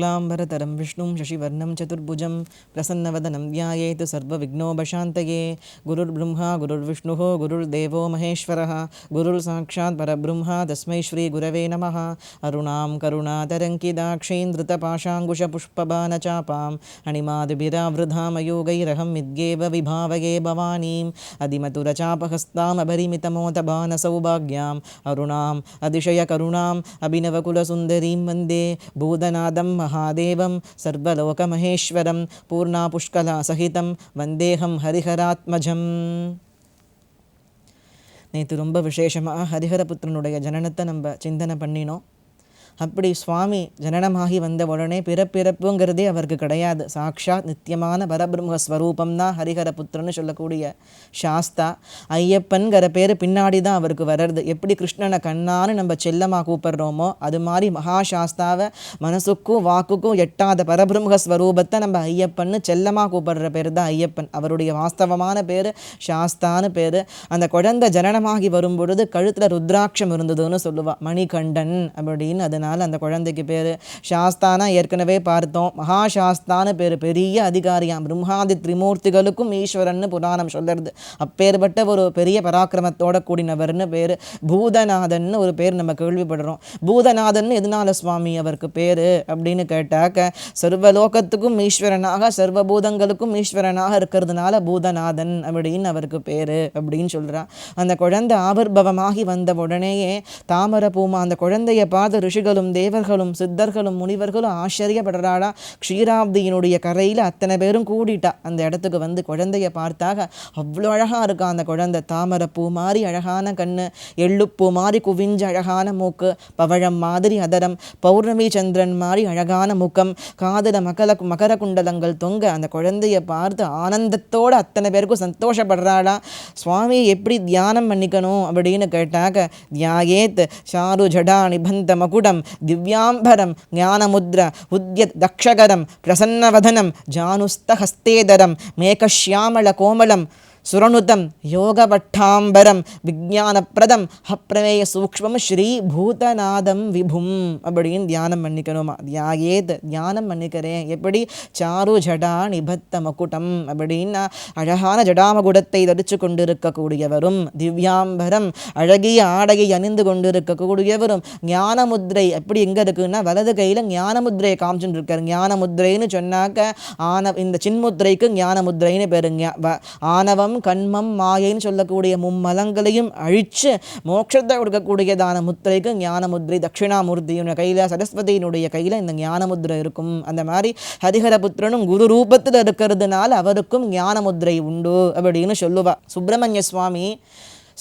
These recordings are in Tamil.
शुक्लाम्बरतरं, विष्णुं शशिवर्णं, चतुर्भुजं, प्रसन्नवदनं ध्यायेत् सर्वविघ्नोपशान्तये। गुरुर्ब्रह्मा, गुरुर्विष्णुः, गुरुर्देवो महेश्वरः, गुरुर्साक्षात् परब्रह्मा, तस्मै श्रीगुरवे नमः। अरुणां करुणातरङ्किदाक्षीन्द्रतपाशाङ्कुशपुष्पबाणचापाम् अणिमादिभिरावृधामयोगैरहं विद्येव विभावये भवानीम् अधिमधुरचापहस्तामपरिमितमोतबाणसौभाग्याम् अरुणाम्, अतिशयकरुणाम्, अभिनवकुलसुन्दरीं वंदे। भूतनादं महादेवं सर्वलोकमहेश्वरं पूर्णापुष्कलासहितं वन्देऽहं ஹரிஹராத்மஜம் நேற்று ரொம்ப விசேஷமாக ஹரிஹரபுத்திரனுடைய ஜனனத்தை நம்ம சிந்தனை பண்ணினோம் அப்படி சுவாமி ஜனனமாகி வந்த உடனே பிறப்பிறப்புங்கிறதே அவருக்கு கிடையாது. சாக்ஷாத் நித்தியமான பரபிரம்ம ஸ்வரூபம் தான் ஹரிஹரபுத்திரன்னு சொல்லக்கூடிய சாஸ்தா. ஐயப்பன்கிற பேர் பின்னாடி தான் அவருக்கு வர்றது. எப்படி கிருஷ்ணனை கண்ணான்னு நம்ம செல்லமாக கூப்பிடுறோமோ அது மாதிரி மகாசாஸ்தாவை மனசுக்கும் வாக்குக்கும் எட்டாத பரபிரம்ம ஸ்வரூபத்தை நம்ம ஐயப்பன்னு செல்லமாக கூப்பிடுற பேர் தான் ஐயப்பன். அவருடைய வாஸ்தவமான பேர் சாஸ்தான்னு பேர். அந்த குழந்தை ஜனனமாகி வரும் பொழுது கழுத்தில் ருத்ராட்சம் இருந்ததுன்னு சொல்லுவாள் மணிகண்டன் அப்படின்னு அது அதனால் அந்த குழந்தைக்கு பேர் சாஸ்தானா ஏற்கனவே பார்த்தோம். மகாசாஸ்தான்னு பேர் பெரிய அதிகாரியாம். பிரம்மாதி திரிமூர்த்திகளுக்கும் ஈஸ்வரன் புராணம் சொல்லுறது. அப்பேற்பட்ட ஒரு பெரிய பராக்கிரமத்தோட கூடினவர்னு பேர் பூதநாதன் ஒரு பேர் நம்ம கேள்விப்படுறோம். பூதநாதன் எதனால சுவாமி அவருக்கு பேர் அப்படின்னு கேட்டாக்க சர்வலோகத்துக்கும் ஈஸ்வரனாக சர்வபூதங்களுக்கும் ஈஸ்வரனாக இருக்கிறதுனால பூதநாதன் அப்படின்னு அவருக்கு பேர் அப்படின்னு சொல்கிறான் அந்த குழந்தை ஆவிர்பவமாகி வந்த உடனேயே தாமரை பூமா அந்த குழந்தையை பார்த்து ரிஷிகளும் தேவர்களும் சித்தர்களும் முனிவர்களும் ஆச்சரியப்படுறாளா? க்ஷீராப்தியினுடைய கரையில் அத்தனை பேரும் கூடிட்டா. அந்த இடத்துக்கு வந்து குழந்தைய பார்த்தாக அவ்வளோ அழகாக இருக்கா அந்த குழந்தை. தாமரை பூ மாதிரி அழகான கண்ணு எள்ளுப்பூ மாதிரி குவிஞ்ச அழகான மூக்கு பவழம் மாதிரி அதரம் பௌர்ணமி சந்திரன் மாதிரி அழகான முகம் காதல மகர மகர குண்டலங்கள் தொங்க அந்த குழந்தைய பார்த்து ஆனந்தத்தோட அத்தனை பேருக்கும் சந்தோஷப்படுறாளா? சுவாமியை எப்படி தியானம் பண்ணிக்கணும் அப்படின்னு கேட்டாக்க தியாயேத் சாரு ஜடா நிபந்த மகுடம் దివ్యాంబరం జ్ఞానముద్ర ఉద్య దక్షగరం ప్రసన్నవదనం జానుస్తహస్తేదరం మేకశ్యామళ కోమలం சுரணுதம் யோகபட்டாம்பரம் விஜானப்பிரதம் அப்பிரமேய சூக்மம் ஸ்ரீ பூதநாதம் விபும் அப்படின்னு தியானம் பண்ணிக்கணுமா தியாகேத் தியானம் பண்ணிக்கிறேன் எப்படி சாரு ஜடா நிபத்த மகுடம் அப்படின்னா அழகான ஜடாமகுடத்தை தரிச்சு கொண்டிருக்கக்கூடியவரும் திவ்யாம்பரம் அழகிய ஆடையை அணிந்து கொண்டிருக்கக்கூடியவரும் ஞானமுத்ரை எப்படி எங்கே இருக்குன்னா வலது கையில் ஞானமுத்ரையை காமிச்சுட்டு இருக்காரு ஞானமுத்ரைன்னு சொன்னாக்க ஆன இந்த சின்முத்ரைக்கு ஞானமுத்ரைன்னு பேருங்க ஆனவம் வ- கண்மம் மாயைன்னு சொல்லக்கூடிய மும்மலங்களையும் அழிச்சு மோட்சத்தை கொடுக்கக்கூடியதான முத்திரைக்கு ஞானமுத்ரை தட்சிணாமூர்த்தியினுடைய கையில் சரஸ்வதியினுடைய கையில் இந்த ஞானமுத்ரை இருக்கும். அந்த மாதிரி ஹரிஹரபுத்திரனும் குரு ரூபத்தில் இருக்கிறதுனால அவருக்கும் ஞானமுத்ரை உண்டு அப்படின்னு சொல்லுவா. சுப்பிரமணிய சுவாமி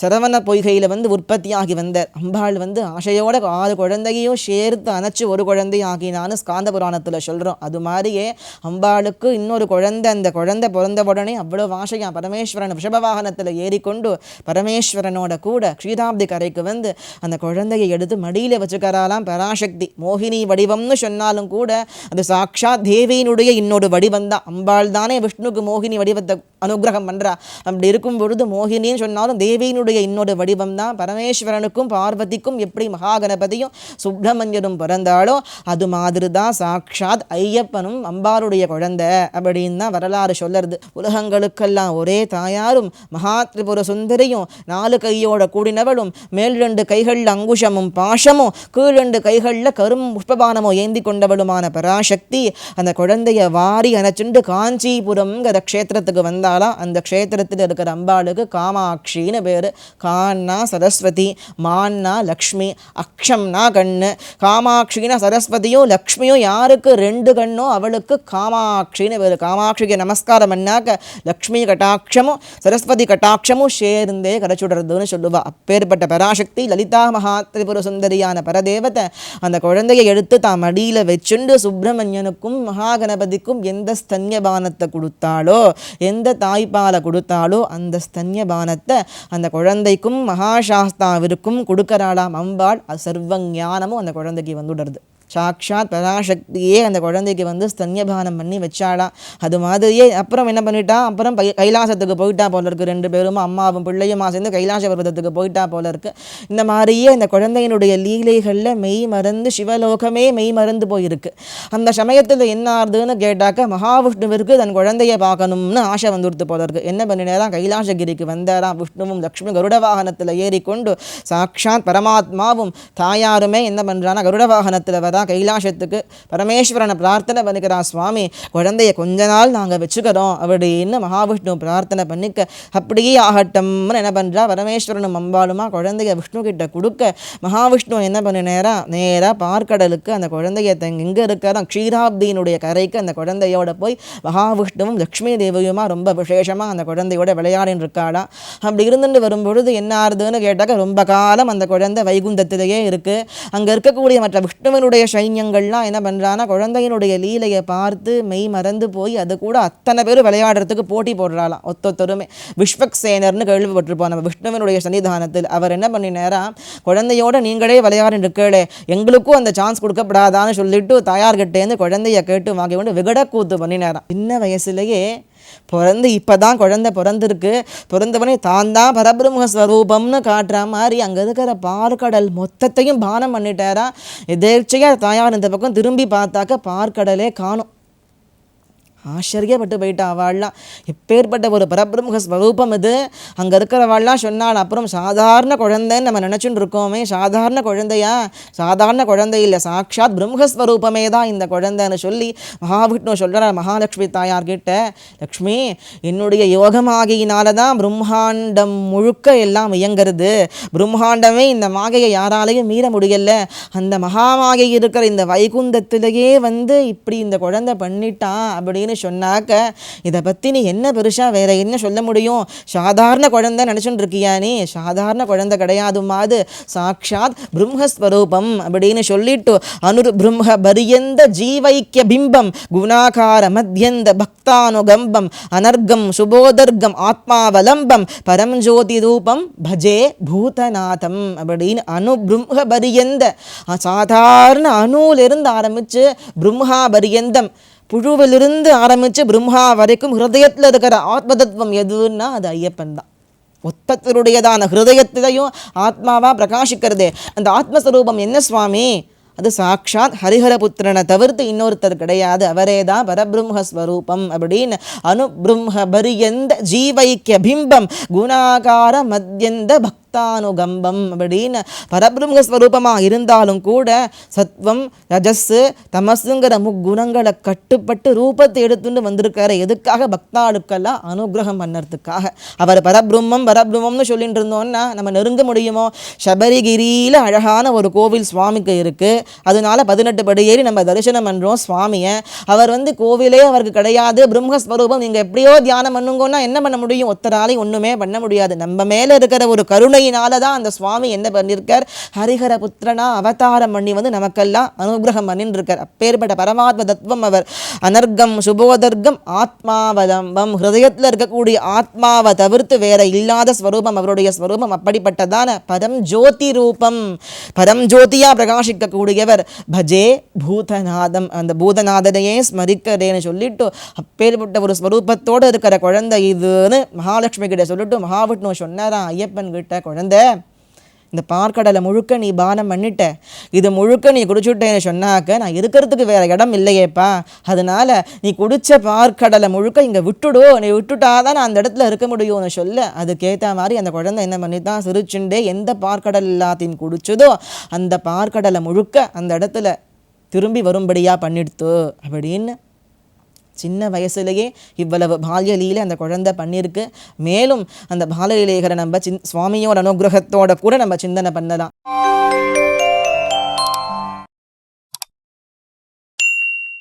சரவண பொய்கையில் வந்து உற்பத்தியாகி வந்தார் அம்பாள் வந்து ஆசையோட ஆறு குழந்தையையும் சேர்த்து அணைச்சி ஒரு குழந்தை ஆகினான்னு ஸ்காந்த புராணத்தில் சொல்கிறோம் அது மாதிரியே அம்பாளுக்கு இன்னொரு குழந்தை அந்த குழந்தை பிறந்த உடனே அவ்வளோ ஆசையாக பரமேஸ்வரன் ரிஷப வாகனத்தில் ஏறிக்கொண்டு பரமேஸ்வரனோட கூட க்ஷீதாப்தி கரைக்கு வந்து அந்த குழந்தையை எடுத்து மடியில் வச்சுக்கறாலாம் பராசக்தி. மோகினி வடிவம்னு சொன்னாலும் கூட அது சாக்ஷாத் தேவியினுடைய இன்னொரு வடிவம் தான். அம்பாள் தானே விஷ்ணுக்கு மோகினி வடிவத்தை அனுகிரகம் பண்ணுறா அப்படி இருக்கும் பொழுது மோகினின்னு சொன்னாலும் தேவியினுடைய இன்னொரு வடிவம் தான். பரமேஸ்வரனுக்கும் பார்வதிக்கும் எப்படி மகாகணபதியும் சுப்பிரமணியரும் பிறந்தாலோ அது மாதிரி தான் சாட்சாத் ஐயப்பனும் அம்பாருடைய குழந்தை அப்படின்னு தான் வரலாறு சொல்லறது. உலகங்களுக்கெல்லாம் ஒரே தாயாரும் மகா திரிபுர சுந்தரியும் நாலு கையோட கூடினவளும் மேல் ரெண்டு கைகளில் அங்குஷமும் பாஷமும் கீழ் ரெண்டு கைகளில் கரும் புஷ்பபானமோ ஏந்தி கொண்டவளுமான பராசக்தி அந்த குழந்தைய வாரி அணைச்சுண்டு காஞ்சிபுரம்ங்கிற க்ஷேத்திரத்துக்கு இருந்தாலும் அந்த க்ஷேத்திரத்தில் இருக்கிற அம்பாளுக்கு காமாட்சின்னு பேர். கான்னா சரஸ்வதி மான்னா லக்ஷ்மி அக்ஷம்னா கண்ணு. காமாட்சினா சரஸ்வதியும் லக்ஷ்மியும் யாருக்கு ரெண்டு கண்ணோ அவளுக்கு காமாட்சின்னு பேர். காமாட்சிக்கு நமஸ்காரம் பண்ணாக்க லக்ஷ்மி கட்டாட்சமும் சரஸ்வதி கட்டாட்சமும் சேர்ந்தே கரைச்சுடுறதுன்னு சொல்லுவா. அப்பேற்பட்ட பராசக்தி லலிதா மகா திரிபுர சுந்தரியான பரதேவத்தை அந்த குழந்தையை எடுத்து தான் மடியில் வச்சுண்டு சுப்பிரமணியனுக்கும் மகாகணபதிக்கும் எந்த ஸ்தன்யபானத்தை கொடுத்தாலோ எந்த தாய்ப்பாலை கொடுத்தாலோ அந்த ஸ்தன்யபானத்தை அந்த குழந்தைக்கும் மகாசாஸ்தாவிற்கும் கொடுக்கறாளாம். அம்பாள் அது சர்வ ஞானமும் அந்த குழந்தைக்கு வந்துடுறது. சாக்ஷாத் பராசக்தியே அந்த குழந்தைக்கு வந்து ஸ்தன்யபானம் பண்ணி வச்சாளாம் அது மாதிரியே அப்புறம் என்ன பண்ணிட்டா? அப்புறம் கைலாசத்துக்கு போயிட்டா போல இருக்கு. ரெண்டு பேரும் அம்மாவும் பிள்ளையுமா சேர்ந்து கைலாச பர்வதத்துக்கு போயிட்டா போல இருக்கு. இந்த மாதிரியே இந்த குழந்தையினுடைய லீலைகளில் மெய் மறந்து சிவலோகமே மெய் மறந்து போயிருக்கு. அந்த சமயத்தில் என்ன ஆறுதுன்னு கேட்டாக்க மகாவிஷ்ணுவிற்கு தன் குழந்தையை பார்க்கணும்னு ஆசை வந்துடுத்து போல இருக்கு. என்ன பண்ணினேராம்? கைலாசகிரிக்கு வந்தாராம். விஷ்ணுவும் லக்ஷ்மி கருட வாகனத்தில் ஏறிக்கொண்டு சாக்ஷாத் பரமாத்மாவும் தாயாருமே என்ன பண்ணுறான்னா கருட வாகனத்தில் வரா கைலாசத்துக்கு பரமேஸ்வரனை பிரார்த்தனை பண்ணிக்கிறா சுவாமி குழந்தைய கொஞ்ச நாள் நாங்கள் வச்சுக்கிறோம் அப்படின்னு மகாவிஷ்ணு பிரார்த்தனை பண்ணிக்க அப்படியே ஆகட்டம்னு என்ன பண்ணுறா பரமேஸ்வரனும் அம்பாலுமா குழந்தைய விஷ்ணு கிட்ட கொடுக்க. மகாவிஷ்ணு என்ன பண்ணு நேராக நேராக பார்க்கடலுக்கு அந்த குழந்தைய தங்க எங்கே இருக்கிறோம் க்ஷீராப்தியினுடைய கரைக்கு அந்த குழந்தையோட போய் மகாவிஷ்ணுவும் லக்ஷ்மி தேவியுமா ரொம்ப விசேஷமாக அந்த குழந்தையோட விளையாடின்னு இருக்காளா அப்படி இருந்துட்டு வரும்பொழுது என்ன ஆறுதுன்னு கேட்டாக்க ரொம்ப காலம் அந்த குழந்தை வைகுந்தத்திலேயே இருக்குது அங்கே இருக்கக்கூடிய மற்ற விஷ்ணுவனுடைய சைன்யங்கள்லாம் என்ன பண்ணுறான்னா குழந்தையினுடைய லீலையை பார்த்து மெய் மறந்து போய் அது கூட அத்தனை பேர் விளையாடுறதுக்கு போட்டி போடுறாளாம் ஒத்தொத்தருமே. விஸ்வக்சேனர்னு கேள்விப்பட்டிருப்போம் நம்ம விஷ்ணுவனுடைய சன்னிதானத்தில். அவர் என்ன பண்ணினாரா குழந்தையோட நீங்களே விளையாடிட்டு இருக்கே எங்களுக்கும் அந்த சான்ஸ் கொடுக்கப்படாதான்னு சொல்லிட்டு தாயார்கிட்டேருந்து குழந்தைய கேட்டு வாங்கி கொண்டு விகடக்கூத்து பண்ணினாராம். சின்ன வயசுலேயே பிறந்து இப்போ தான் குழந்தை பிறந்திருக்கு. பிறந்தவனே தான் தான் பரபிரம்ம ஸ்வரூபம்னு காட்டுற மாதிரி அங்கே இருக்கிற பார்க்கடல் மொத்தத்தையும் பானம் பண்ணிட்டாரா. எதேச்சையாக தாயார் இந்த பக்கம் திரும்பி பார்த்தாக்க பார்க்கடலே காணும். ஆச்சரியப்பட்டு போயிட்டா அவள்லாம் இப்பேற்பட்ட ஒரு பரபிரம்ம ஸ்வரூபம் இது. அங்கே இருக்கிறவாள்லாம் சொன்னால் அப்புறம் சாதாரண குழந்தைன்னு நம்ம நினச்சிட்டு இருக்கோமே சாதாரண குழந்தையா? சாதாரண குழந்தை இல்லை சாட்சாத் பிரம்மஸ்வரூபமே தான் இந்த குழந்தைன்னு சொல்லி மகாவிஷ்ணு சொல்கிறார் மகாலட்சுமி தாயார் கிட்ட லக்ஷ்மி என்னுடைய யோகமாகையினால தான் பிரம்மாண்டம் முழுக்க எல்லாம் இயங்குறது. பிரம்மாண்டமே இந்த மாகையை யாராலையும் மீற முடியல. அந்த மகாமாகை இருக்கிற இந்த வைகுந்தத்திலேயே வந்து இப்படி இந்த குழந்தை பண்ணிட்டான் அப்படின்னு சொன்னாக்க இதை பற்றி நீ என்ன பெருசாக வேற என்ன சொல்ல முடியும்? சாதாரண குழந்தை நினச்சிட்டு இருக்கியா நீ? சாதாரண குழந்தை கிடையாதுமாது சாக்ஷாத் பிரம்மஸ்வரூபம் அப்படின்னு சொல்லிட்டு அனுரு பிரம்ம பரியந்த ஜீவைக்கிய பிம்பம் குணாகார மத்தியந்த பக்தானுகம்பம் அனர்கம் சுபோதர்கம் ஆத்மாவலம்பம் பரம்ஜோதி ரூபம் பஜே பூதநாதம் அப்படின்னு அணு பிரம்ம பரியந்த சாதாரண அணுவிலிருந்து ஆரம்பித்து பிரம்மா பரியந்தம் புழுவிலிருந்து ஆரம்பித்து பிரம்மா வரைக்கும் ஹிருதயத்தில் இருக்கிற ஆத்மதத்துவம் எதுன்னா அது ஐயப்பன் தான். உற்பத்தருடையதான ஹிருதயத்திலையும் ஆத்மாவா பிரகாஷிக்கிறது அந்த ஆத்மஸ்வரூபம் என்ன சுவாமி? அது சாக்ஷாத் ஹரிஹரபுத்திரனை தவிர்த்து இன்னொருத்தர் கிடையாது. அவரே தான் பரபிரம்மஸ்வரூபம் அப்படின்னு அனுபிரம்ம பரியந்த ஜீவைக்கிய பிம்பம் குணாகார மத்தியந்த சத்தானுகம்பம் அப்படின்னு பரபிரம்மஸ்வரூபமாக இருந்தாலும் கூட சத்வம் ரஜஸ்ஸு தமசுங்கிற முக்குணங்களை கட்டுப்பட்டு ரூபத்தை எடுத்துட்டு வந்திருக்காரு. எதுக்காக பக்தாளுக்கெல்லாம் அனுகிரகம் பண்ணுறதுக்காக? அவர் பரபிரம்மம் பரபிரம்மம்னு சொல்லிட்டு இருந்தோம்னா நம்ம நெருங்க முடியுமோ? சபரிகிரியில் அழகான ஒரு கோவில் சுவாமிக்கு இருக்குது அதனால பதினெட்டு படி ஏறி நம்ம தரிசனம் பண்ணுறோம் சுவாமியை. அவர் வந்து கோவிலே அவருக்கு கிடையாது. பிரம்மஸ்வரூபம் நீங்கள் எப்படியோ தியானம் பண்ணுங்கன்னா என்ன பண்ண முடியும்? ஒத்தராலையும் ஒன்றுமே பண்ண முடியாது. நம்ம மேலே இருக்கிற ஒரு கருணை கிருபையினால தான் அந்த சுவாமி என்ன பண்ணியிருக்கார் ஹரிஹர புத்திரனா அவதாரம் பண்ணி வந்து நமக்கெல்லாம் அனுகிரகம் பண்ணின்னு அப்பேற்பட்ட பரமாத்ம தத்துவம் அவர். அனர்கம் சுபோதர்க்கம் ஆத்மாவதம்பம். ஹிருதயத்தில் இருக்கக்கூடிய ஆத்மாவை தவிர்த்து வேற இல்லாத ஸ்வரூபம் அவருடைய ஸ்வரூபம் அப்படிப்பட்டதான பரம் ஜோதி ரூபம். பரம் ஜோதியா பிரகாசிக்கக்கூடியவர். பஜே பூதநாதம். அந்த பூதநாதனையே ஸ்மரிக்கிறேன்னு சொல்லிட்டு அப்பேற்பட்ட ஒரு ஸ்வரூபத்தோடு இருக்கிற குழந்தை இதுன்னு மகாலட்சுமி கிட்ட சொல்லிட்டு மகாவிஷ்ணு சொன்னாராம் ஐயப்பன் கிட்ட குழந்தை இந்த பார்க்கடலை முழுக்க நீ பானம் பண்ணிட்ட. இது முழுக்க நீ குடிச்சுட்டேன்னு சொன்னாக்க நான் இருக்கிறதுக்கு வேற இடம் இல்லையேப்பா. அதனால நீ குடிச்ச பார்க்கடலை முழுக்க இங்கே விட்டுடு. நீ விட்டுட்டாதான் நான் அந்த இடத்துல இருக்க முடியும்னு சொல்ல. அதுக்கேற்ற மாதிரி அந்த குழந்தை என்ன பண்ணி தான் சிரிச்சுண்டே எந்த பார்க்கடல் எல்லாத்தையும் குடிச்சதோ அந்த பார்க்கடலை முழுக்க அந்த இடத்துல திரும்பி வரும்படியாக பண்ணிடுத்து. அப்படின்னு சின்ன வயசுலேயே இவ்வளவு பால்யலீல அந்த குழந்தை பண்ணியிருக்கு மேலும் அந்த பாலலீலைகளை நம்ம சின் சுவாமியோட அனுகிரகத்தோட கூட நம்ம சிந்தனை பண்ணலாம்.